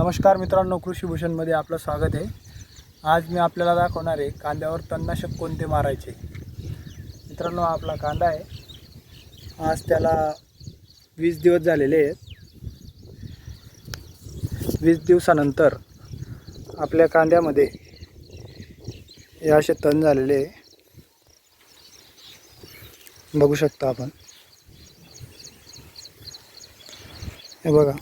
नमस्कार मित्रांनो कृषीभूषणमध्ये आपलं स्वागत आहे. आज मी आपल्याला दाखवणार आहे कांद्यावर तणनाशक कोणते मारायचे. मित्रांनो हा आपला कांदा आहे. आज त्याला वीस दिवस झालेले आहेत. वीस दिवसानंतर आपल्या कांद्यामध्ये हे असे तण झालेले आहे. बघू शकता आपण. हे बघा.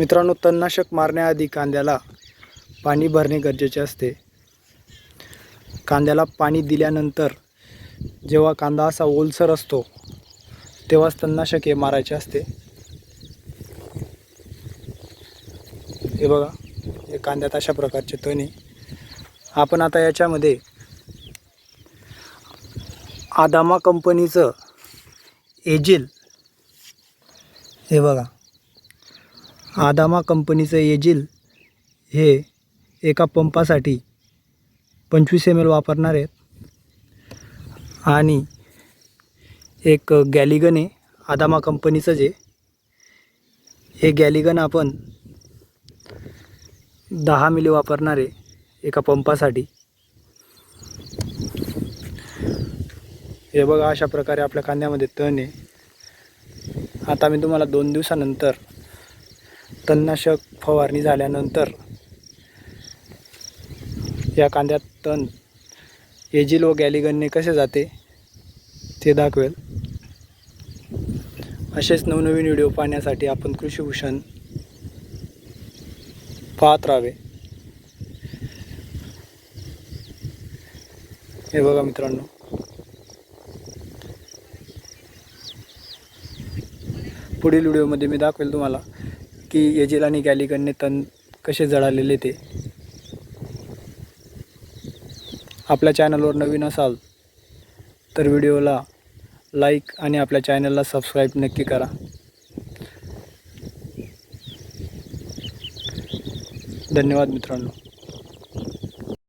मित्रांनो तणनाशक मारण्याआधी कांद्याला पाणी भरणे गरजेचे असते. कांद्याला पाणी दिल्यानंतर जेव्हा कांदा असा ओलसर असतो तेव्हाच तणनाशक हे मारायचे असते. हे बघा हे कांद्यात अशा प्रकारचे तण आहे. आपण आता याच्यामध्ये आदामा कंपनीचं एजिल हे बघा. आदामा कंपनीचं एजिल हे एका पंपासाठी पंचवीस एम एल वापरणार आहेत. आणि एक गॅलिगन आहे आदामा कंपनीचं जे. हे गॅलिगन आपण दहा मिली वापरणार आहे एका पंपासाठी. हे बघा अशा प्रकारे आपल्या कांद्यामध्ये तण आहे. आता मी तुम्हाला दोन दिवसानंतर तणनाशक फवारणी झाल्यानंतर या कांद्यात तण एजिल व गॅलिगनने कसे जाते ते दाखवेल. असेच नवनवीन व्हिडिओ पाहण्यासाठी आपण कृषीभूषण पाहत राहावे. हे बघा मित्रांनो. पुढील व्हिडिओमध्ये मी दाखवेल तुम्हाला की एजेल आणि गॅलिगनने तण कसे जळालेले ते. आपल्या चॅनलवर नवीन असाल तर व्हिडिओला लाईक आणि आपल्या चॅनलला सबस्क्राईब नक्की करा. धन्यवाद मित्रांनो.